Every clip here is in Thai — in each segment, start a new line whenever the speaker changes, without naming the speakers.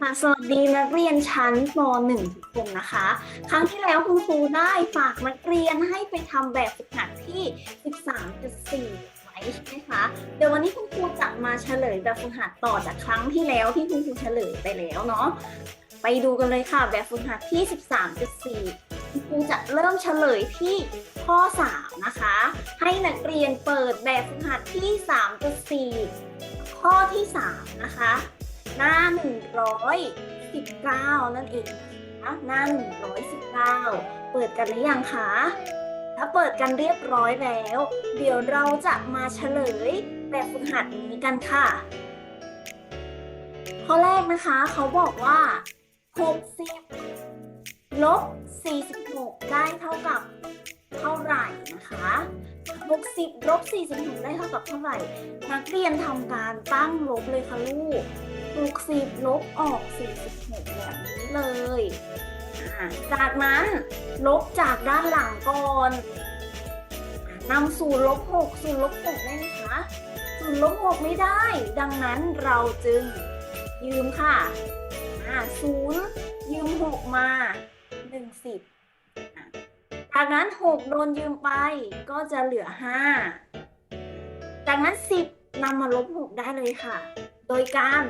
ค่ะสวัสดีนักเรียนชั้นป .1 ทุกคนนะคะ ครั้งที่แล้วคุณครูได้ฝากนักเรียนให้ไปทำแบบฝึกหัดที่ 13.4 ไว้ใช่ไหมคะ เดี๋ยววันนี้คุณครูจะมาเฉลยแบบฝึกหัดต่อจากครั้งที่แล้วที่คุณครูเฉลยไปแล้วเนาะ ไปดูกันเลยค่ะแบบฝึกหัดที่ 13.4 คุณครูจะเริ่มเฉลยที่ข้อ 3 นะคะ ให้นักเรียนเปิดแบบฝึกหัดที่ 3.4 ข้อที่ 3 นะคะ หน้า 119 นั่นเองนะหน้า 119 เปิดกันหรือยังคะถ้าเปิดกันเรียบร้อยแล้ว เดี๋ยวเราจะมาเฉลยแบบฝึกหัดนี้กันค่ะ ข้อแรกนะคะเขาบอกว่า 60 ลบ 46 ได้เท่ากับเท่าไหร่นะคะ 60ลบ46 ได้เท่ากับเท่าไหร่ นักเรียนทำการตั้งลบเลยค่ะลูก 60 ลบออก 46 แบบนี้เลย จากนั้นลบจากด้านหลังก่อนนำศูนย์ลบ6ศูนย์ลบ6ได้ไหมคะศูนย์ลบ6ไม่ได้ ดังนั้นเราจึงยืมค่ะศูนย์ยืม 6 มา 1สิบจากนั้น6โดนยืมไปก็จะเหลือ5จากนั้น10นำมาลบ6ได้เลยค่ะ โดยการ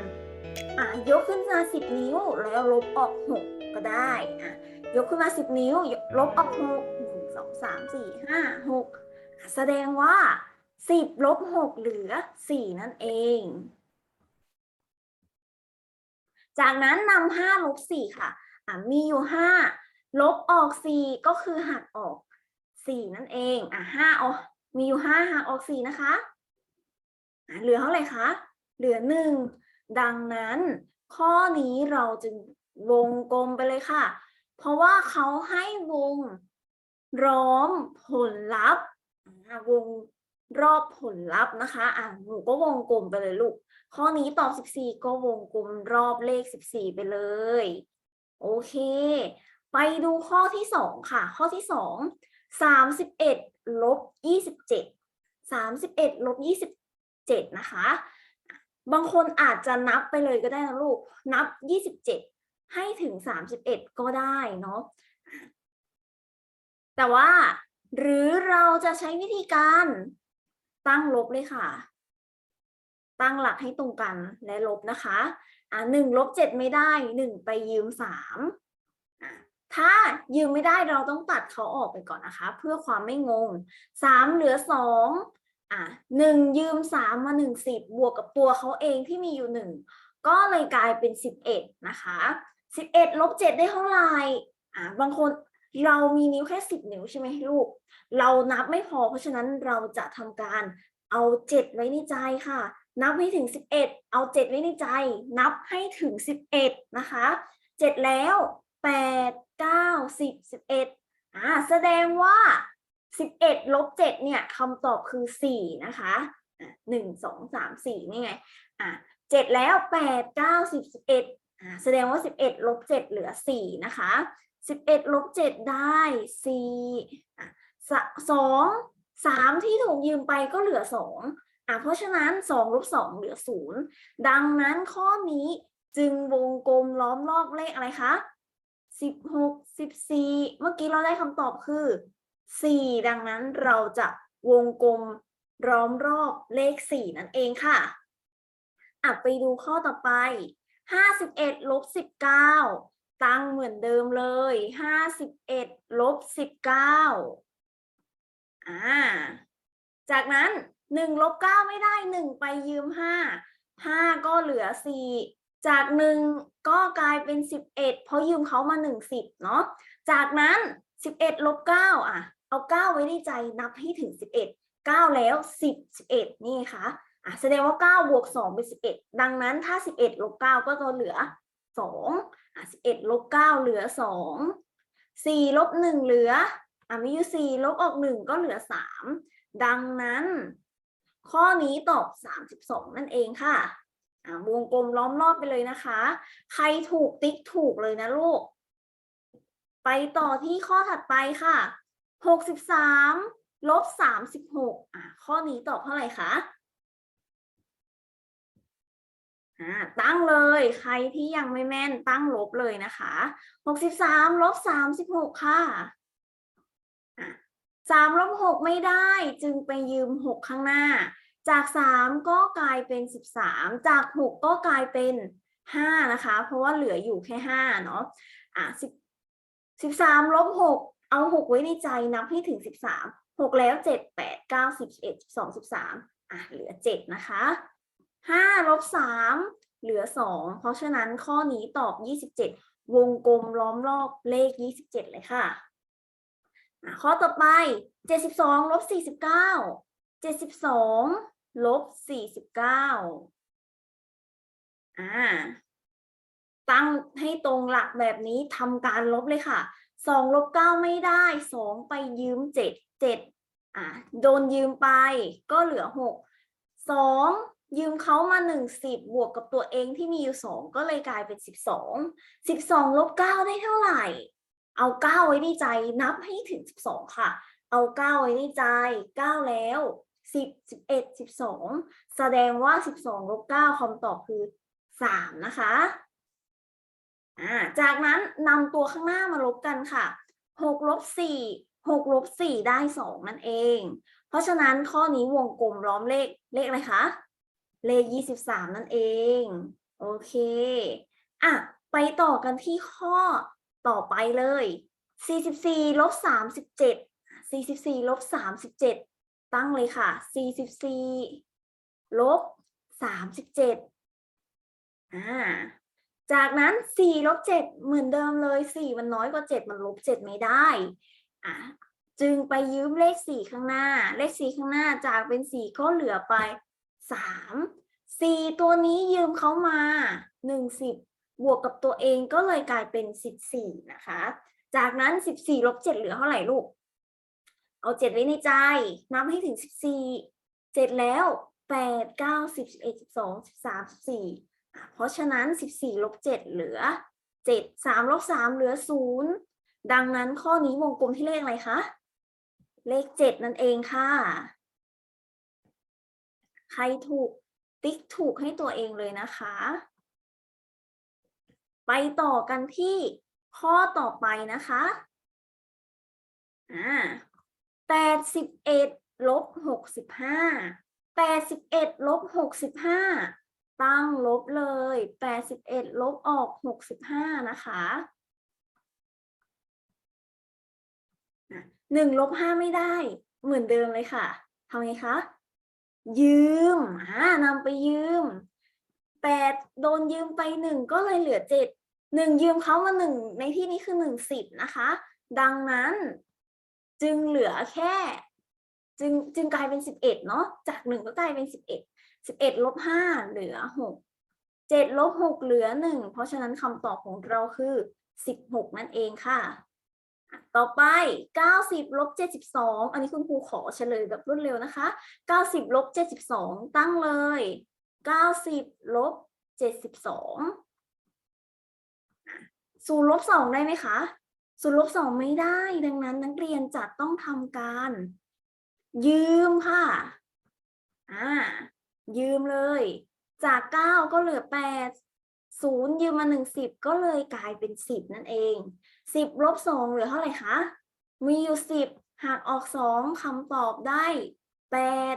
ยกขึ้นมา10นิ้วแล้วลบออก6ก็ได้อะยกขึ้นมา10นิ้ว ลบออก6 1 2 3 4 5 6อะแสดงว่า10ลบ6เหลือ4นั่นเอง จากนั้นนำ5ลบ4ค่ะอะมีอยู่5 ลบออก 4 ก็คือหักออก 4 นั่นเอง อะ5ออกมีอยู่ 5 หักออก 4 นะคะอะเหลือเท่าไหร่คะ เหลือ 1 ดังนั้น ข้อนี้เราจึงวงกลมไปเลยค่ะ เพราะว่าเขาให้วงล้อมผลลัพธ์วงรอบผลลัพธ์นะคะ อะหนูก็วงกลมไปเลยลูก ข้อนี้ตอบ 14 ก็วงกลมรอบเลข 14 ไปเลย โอเค ไปดูข้อที่2ค่ะ ข้อที่2 31ลบ27 31ลบ27นะคะ บางคนอาจจะนับไปเลยก็ได้นะลูก นับ27ให้ถึง31ก็ได้เนาะ แต่ว่าหรือเราจะใช้วิธีการตั้งลบเลยค่ะ ตั้งหลักให้ตรงกันและลบนะคะ อ่าหนึ่งลบเจ็ดไม่ได้หนึ่งไปยืมสาม ถ้ายืมไม่ได้เราต้องตัดเขาออกไปก่อนนะคะ เพื่อความไม่งงสามเหลือสองอ่าหนึ่งยืมสามมาหนึ่งสิบบวกกับตัวเขาเองที่มีอยู่หนึ่งก็เลยกลายเป็นสิบเอ็ดนะคะสิบเอ็ดลบเจ็ดได้เท่าไหร่อ่าบางคนเรามีนิ้วแค่สิบนิ้วใช่ไหมลูก เรานับไม่พอเพราะฉะนั้นเราจะทำการเอาเจ็ดไว้ในใจค่ะ นับให้ถึง11เอา7ไว้ในใจ นับให้ถึง11นะคะ7แล้ว 8 9 10 11อ่าแสดงว่า11ลบ7เนี่ยคำตอบคือ4นะคะอะ1 2 3 4นี่ไงอะ7แล้ว8 9 10 11อ่าแสดงว่า11ลบ7เหลือ4นะคะ11ลบ7ได้4อะสะสองสามที่ถูกยืมไปก็เหลือ2อะเพราะฉะนั้น2ลบ2เหลือ0ดังนั้นข้อนี้จึงวงกลมล้อมรอบเลขอะไรคะ 16 14เมื่อกี้เราได้คำตอบคือ4ดังนั้นเราจะวงกลมล้อมรอบเลข4นั่นเองค่ะอะไปดูข้อต่อไป51ลบ19ตั้งเหมือนเดิมเลย51ลบ19อ่า จากนั้นหนึ่งลบเก้าไม่ได้หนึ่งไปยืมห้าห้าก็เหลือสี่ จากหนึ่งก็กลายเป็นสิบเอ็ดเพราะยืมเขามาหนึ่งสิบเนาะจากนั้นสิบเอ็ดลบเก้าอะ เอาเก้าไว้ในใจนับให้ถึงสิบเอ็ดเก้าแล้วสิบสิบเอ็ดนี่ค่ะอะแสดงว่าเก้าบวกสองเป็นสิบเอ็ดดังนั้นถ้าสิบเอ็ดลบเก้าก็จะเหลือสองอะสิบเอ็ดลบเก้าเหลือสองสี่ลบหนึ่งเหลืออะมีอยู่สี่ลบออกหนึ่งก็เหลือสามดังนั้น ข้อนี้ตอบ32นั่นเองค่ะ วงกลมล้อมรอบไปเลยนะคะ ใครถูกติ๊กถูกเลยนะลูก ไปต่อที่ข้อถัดไปค่ะ 63ลบ36อะข้อนี้ตอบเท่าไหร่คะอ่าตั้งเลยใครที่ยังไม่แม่นตั้งลบเลยนะคะหกสิบสามลบสามสิบหกค่ะอะสามลบหกไม่ได้จึงไปยืมหกข้างหน้า จากสามก็กลายเป็นสิบสามจากหกก็กลายเป็นห้านะคะ เพราะว่าเหลืออยู่แค่ห้าเนาะอะสิบสามลบหกเอาหกไว้ในใจนับให้ถึงสิบสามหกแล้วเจ็ดแปดเก้าสิบเอ็ดสิบสองสิบสามอะเหลือเจ็ดนะคะห้าลบสามเหลือสองเพราะฉะนั้นข้อนี้ตอบยี่สิบเจ็ดวงกลมล้อมรอบเลขยี่สิบเจ็ดเลยค่ะข้อต่อไปเจ็ดสิบสองลบสี่สิบ เจ็ดสิบสองลบสี่สิบเก้าอ่า ตั้งให้ตรงหลักแบบนี้ทำการลบเลยค่ะสองลบเก้าไม่ได้สองไปยืมเจ็ดเจ็ดอ่าโดนยืมไปก็เหลือหกสองยืมเขามาหนึ่งสิบบวกกับตัวเองที่มีอยู่สองก็เลยกลายเป็นสิบสองสิบสองลบเก้าได้เท่าไหร่ เอาเก้าไว้ในใจนับให้ถึงสิบสองค่ะ เอาเก้าไว้ในใจเก้าแล้ว สิบสิบเอ็ดสิบสองแสดงว่าสิบสองลบเก้าคำตอบคือสามนะคะอ่าจากนั้นนำตัวข้างหน้ามาลบกันค่ะหกลบสี่หกลบสี่ได้สองนั่นเอง เพราะฉะนั้นข้อนี้วงกลมล้อมเลขเลขอะไรคะ เลขยี่สิบสามนั่นเอง โอเคอะไปต่อกันที่ข้อต่อไปเลย 44ลบ37 44ลบ37 ตั้งเลยค่ะ 44 ลบ 37 อ่า จากนั้น 4 ลบ 7 เหมือนเดิมเลย 4 มันน้อยกว่า 7 มันลบ 7 ไม่ได้ อะจึงไปยืมเลข 4 ข้างหน้า เลข 4 ข้างหน้าจากเป็น 4 ก็เหลือไป 3 4 ตัวนี้ยืมเขามา1 10บวกกับตัวเองก็เลยกลายเป็น 14 นะคะ จากนั้น 14 ลบ 7 เหลือเท่าไหร่ลูก เอา7ไว้ในใจ นับให้ถึง14 7แล้ว8 9 10 11 12 13 14อะเพราะฉะนั้น14ลบ7เหลือ7 3ลบ3เหลือ0ดังนั้นข้อนี้วงกลมที่เลขอะไรคะ เลข7นั่นเองค่ะ ใครถูกติ๊กถูกให้ตัวเองเลยนะคะ ไปต่อกันที่ข้อต่อไปนะคะ อ่า แปดสิบเอ็ดลบหกสิบห้าแปดสิบเอ็ดลบหกสิบห้าตั้งลบเลยแปดสิบเอ็ดลบออกหกสิบห้านะคะหนึ่งลบห้าไม่ได้เหมือนเดิมเลยค่ะทำไงคะ ยืมอ่านำไปยืมแปดโดนยืมไปหนึ่งก็เลยเหลือเจ็ดหนึ่งยืมเขามาหนึ่งในที่นี้คือหนึ่งสิบนะคะ ดังนั้น จึงเหลือแค่จึงจึงกลายเป็นสิบเอ็ดเนาะจากหนึ่งก็กลายเป็นสิบเอ็ดสิบเอ็ดลบห้าเหลือหกเจ็ดลบหกเหลือหนึ่งเพราะฉะนั้นคำตอบของเราคือสิบหกนั่นเองค่ะ ต่อไปเก้าสิบลบเจ็ดสิบสองอันนี้คุณครูขอเฉลยแบบรวดเร็วนะคะเก้าสิบลบเจ็ดสิบสองตั้งเลยเก้าสิบลบเจ็ดสิบสองศูนย์ลบสองได้ไหมคะ ศูนย์ลบสองไม่ได้ ดังนั้นนักเรียนจะต้องทำการ ยืมค่ะ อ่า ยืมเลย จากเก้าก็เหลือแปดศูนย์ยืมมาหนึ่งสิบก็เลยกลายเป็นสิบนั่นเองสิบลบสองเหลือเท่าไหร่คะ มีอยู่สิบหากออกสองคำตอบได้แปด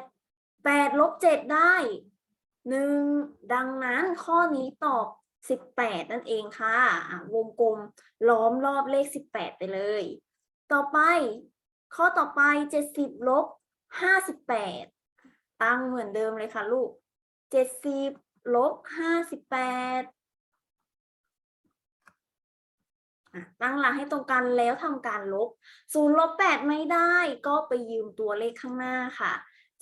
แปดลบเจ็ดได้หนึ่งดังนั้นข้อนี้ตอบ สิบแปดนั่นเองค่ะะวงกลมล้อมรอบเลขสิบแปดไปเลย ต่อไปข้อต่อไปเจ็ดสิบลบห้าสิบแปดตั้งเหมือนเดิมเลยค่ะลูกเจ็ดสิบลบห้าสิบแปดตั้งหลักให้ตรงกันแล้วทำการลบศูนย์ลบแปดไม่ได้ก็ไปยืมตัวเลขข้างหน้าค่ะ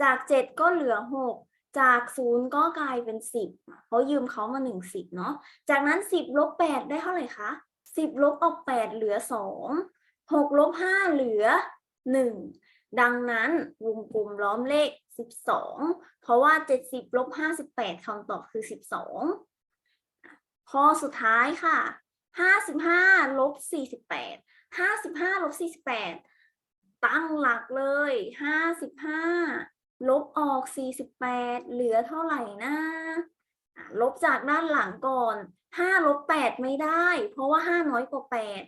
จากเจ็ดก็เหลือหก จากศูนย์ก็กลายเป็นสิบเพราะยืมเขามาหนึ่งสิบเนาะจากนั้นสิบลบแปดได้เท่าไหร่คะสิบลบออกแปดเหลือสองหกลบห้าเหลือหนึ่งดังนั้นวงกลมล้อมเลขสิบสองเพราะว่าเจ็ดสิบลบห้าสิบแปดคำตอบคือสิบสองข้อสุดท้ายค่ะห้าสิบห้าลบสี่สิบแปดห้าสิบห้าลบสี่สิบแปดตั้งหลักเลยห้าสิบห้า ลบออก 48 เหลือเท่าไหร่นะลบจากด้านหลังก่อนห้าลบแปดไม่ได้ เพราะว่าห้าน้อยกว่าแปด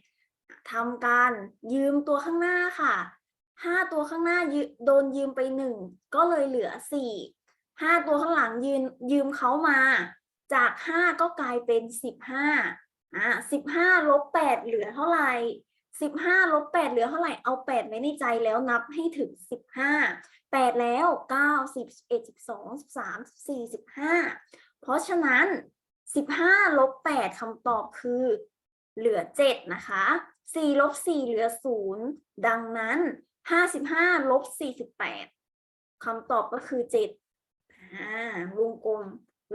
ทำการยืมตัวข้างหน้าค่ะห้าตัวข้างหน้าโดนยืมไปหนึ่งก็เลยเหลือสี่ห้าตัวข้างหลังยืนยืมเขามา จากห้าก็กลายเป็นสิบห้าอะสิบห้าลบแปดเหลือเท่าไหร่ สิบห้าลบแปดเหลือเท่าไหร่ เอาแปดไว้ในใจแล้วนับให้ถึงสิบห้าแปดแล้วเก้าสิบสิบเอ็ดสิบสองสิบสามสิบสี่สิบห้าเพราะฉะนั้น15ลบ8คำตอบคือเหลือ7นะคะ4ลบ4เหลือ0ดังนั้น55ลบ48คำตอบก็คือ7อ่าวงกลม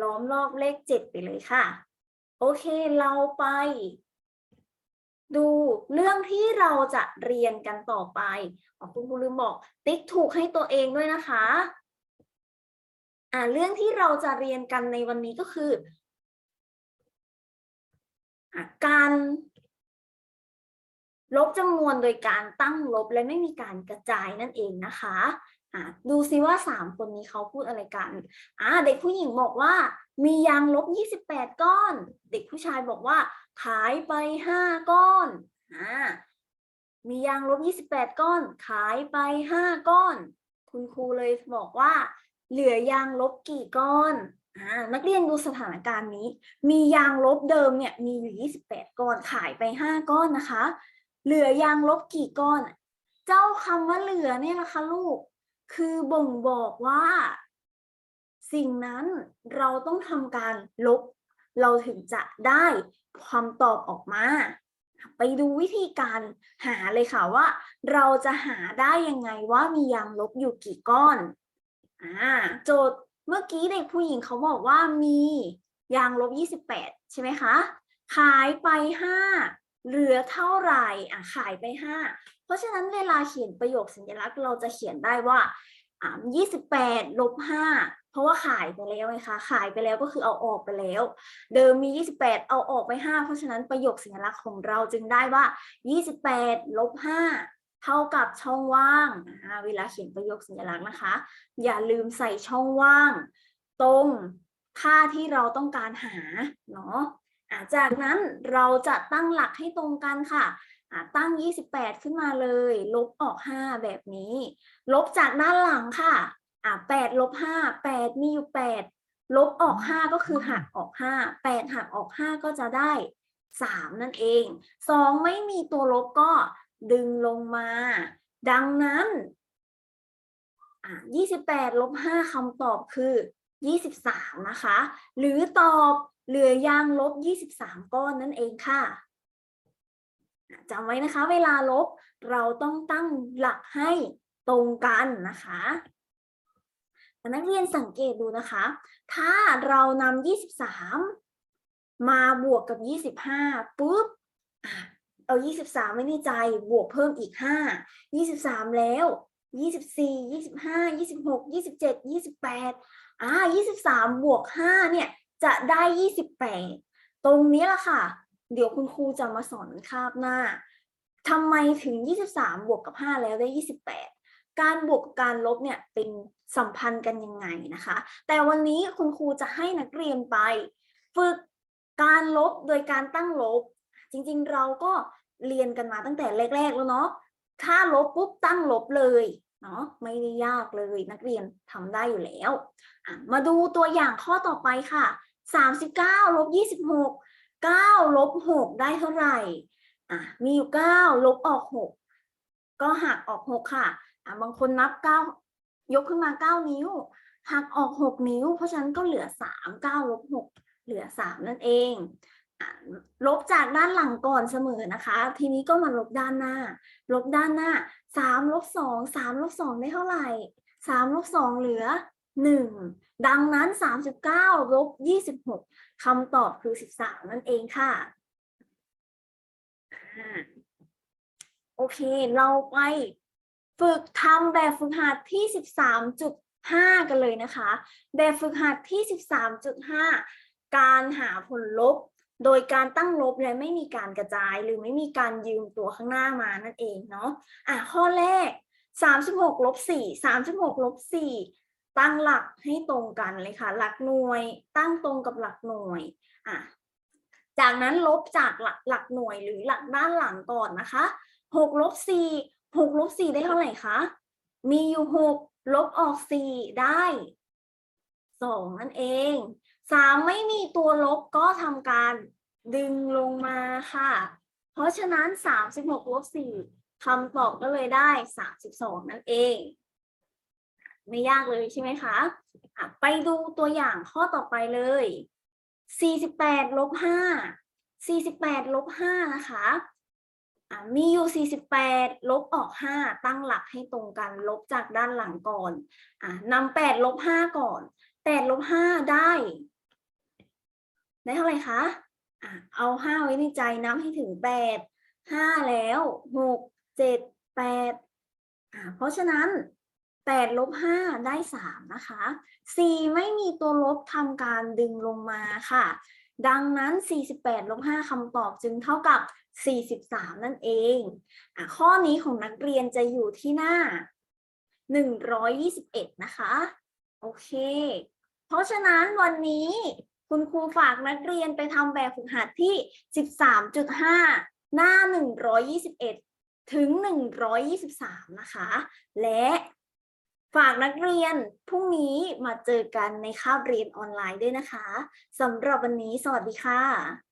ล้อมรอบเลข7ไปเลยค่ะ โอเคเราไป ดูเรื่องที่เราจะเรียนกันต่อไปอคุณครูลืมบอก ติ๊กถูกให้ตัวเองด้วยนะคะ อ่าเรื่องที่เราจะเรียนกันในวันนี้ก็คืออการลบจำนวนโดยการตั้งลบและไม่มีการกระจายนั่นเองนะคะอะดูซิว่าสามคนนี้เขาพูดอะไรกันอ่าเด็กผู้หญิงบอกว่ามียางลบยี่สิบแปดก้อน เด็กผู้ชายบอกว่า ขายไปห้าก้อนอ่ามียางลบยี่สิบแปดก้อน ขายไปห้าก้อน คุณครูเลยบอกว่า เหลือยางลบกี่ก้อนอ่านักเรียนดูสถานการณ์นี้ มียางลบเดิมเนี่ยมีอยู่28ก้อน ขายไป5ก้อนนะคะ เหลือยางลบกี่ก้อน เจ้าคำว่าเหลือเนี่ยนะคะลูก คือบ่งบอกว่า สิ่งนั้นเราต้องทำการลบเราถึงจะได้ ความตอบออกมา ไปดูวิธีการหาเลยค่ะว่า เราจะหาได้ยังไงว่ามียางลบอยู่กี่ก้อนอ่าโจทย์เมื่อกี้เด็กผู้หญิงเขาบอกว่ามียางลบ 28 ใช่ไหมคะ ขายไป 5 เหลือเท่าไหร่อะขายไป 5 เพราะฉะนั้นเวลาเขียนประโยคสัญลักษณ์เราจะเขียนได้ว่าอ่า28ลบ5 ราะว่าขายไปแล้วไงคะ ขายไปแล้วก็คือเอาออกไปแล้ว เดิมมี 28 เอาออกไป 5 เพราะฉะนั้นประโยคสัญลักษณ์ของเราจึงได้ว่า 28ลบ5เท่ากับช่องว่าง เวลาเขียนประโยคสัญลักษณ์นะคะ อย่าลืมใส่ช่องว่าง ตรงค่าที่เราต้องการหาเนาะจากนั้นเราจะตั้งหลักให้ตรงกันค่ะตั้ง 28 ขึ้นมาเลย ลบออก 5 แบบนี้ ลบจากด้านหลังค่ะ อ่า8ลบ5 8มีอยู่8ลบออก5ก็คือหักออก5 8หักออก5ก็จะได้3นั่นเอง2ไม่มีตัวลบก็ดึงลงมา ดังนั้นอะ28ลบ5คำตอบคือ23นะคะ หรือตอบเหลือยางลบ23ก้อนนั่นเองค่ะอะจำไว้นะคะ เวลาลบเราต้องตั้งหลักให้ตรงกันนะคะ นักเรียนสังเกตดูนะคะ ถ้าเรานำ23 มาบวกกับ 25ปุ๊บอะเอา 23ไว้ในใจบวกเพิ่มอีก 5 23 แล้วยี่สิบสี่ยี่สิบห้ายี่สิบหกยี่สิบเจ็ดยี่สิบแปดอ่ายี่สิบสามบวกห้าเนี่ย จะได้ยี่สิบแปดตรงนี้แหละค่ะ เดี๋ยวคุณครูจะมาสอนคาบหน้าทำไมถึงยี่สิบสามบวกกับห้าแล้วได้ยี่สิบแปด การบวกการลบเนี่ยเป็นสัมพันธ์กันยังไงนะคะ แต่วันนี้คุณครูจะให้นักเรียนไป ฝึกการลบโดยการตั้งลบ จริงๆเราก็เรียนกันมาตั้งแต่แรก ๆ แล้วเนาะถ้าลบปุ๊บตั้งลบเลยเนาะไม่ได้ยากเลยนักเรียนทำได้อยู่แล้ว มาดูตัวอย่างข้อต่อไปค่ะ 39ลบ26 9ลบ6ได้เท่าไหร่ อะ มีอยู่ 9 ลบออก 6 ก็หักออก 6 ค่ะ บางคนนับ9ยกขึ้นมา9นิ้วหักออก6นิ้ว เพราะฉะนั้นก็เหลือ3 9ลบ6เหลือ3นั่นเองลบจากด้านหลังก่อนเสมอนะคะ ทีนี้ก็มาลบด้านหน้า ลบด้านหน้าสามลบสองสามลบสองได้เท่าไหร่สามลบสองเหลือหนึ่งดังนั้นสามสิบเก้าลบยี่สิบหกคำตอบคือสิบสามนั่นเองค่ะโอเค เราไป ฝึกทำแบบฝึกหัดที่สิบสามจุดห้ากันเลยนะคะ แบบฝึกหัดที่สิบสามจุดห้าการหาผลลบ โดยการตั้งลบและไม่มีการกระจาย หรือไม่มีการยืมตัวข้างหน้ามานั่นเองเนาะอะข้อแรก 36ลบ4 36ลบ4ตั้งหลักให้ตรงกันเลยค่ะ หลักหน่วย ตั้งตรงกับหลักหน่วยอะจากนั้นลบจากหลักหลักหน่วยหรือหลักด้านหลังก่อนนะคะหกลบสี่ หกลบสี่ได้เท่าไหร่คะ มีอยู่หกลบออกสี่ได้สองนั่นเองสามไม่มีตัวลบก็ทำการดึงลงมาค่ะ เพราะฉะนั้นสามสิบหกลบสี่คำตอบก็เลยได้สามสิบสองนั่นเอง ไม่ยากเลยใช่ไหมคะะไปดูตัวอย่างข้อต่อไปเลย48ลบ5 48ลบ5นะคะ มีอยู่ 48 ลบออก 5 ตั้งหลักให้ตรงกัน ลบจากด้านหลังก่อนอะนำ8ลบ5ก่อน 8ลบ5ได้ ได้เท่าไหร่คะอะเอา 5 ไว้ในใจนับให้ถึง 8 5 แล้ว 6 7 8อะเพราะฉะนั้น8ลบ5ได้ 3 นะคะ 4 ไม่มีตัวลบทำการดึงลงมาค่ะ ดังนั้น 48ลบ5คำตอบจึงเท่ากับ 43 นั่นเองอข้อนี้ของนักเรียนจะอยู่ที่หน้า 121 นะคะ โอเค เพราะฉะนั้นวันนี้คุณครูฝากนักเรียนไปทำแบบฝึกหัดที่ 13.5 หน้า 121 ถึง 123 นะคะ และฝากนักเรียนพรุ่งนี้มาเจอกันในคาบเรียนออนไลน์ด้วยนะคะสำหรับวันนี้สวัสดีค่ะ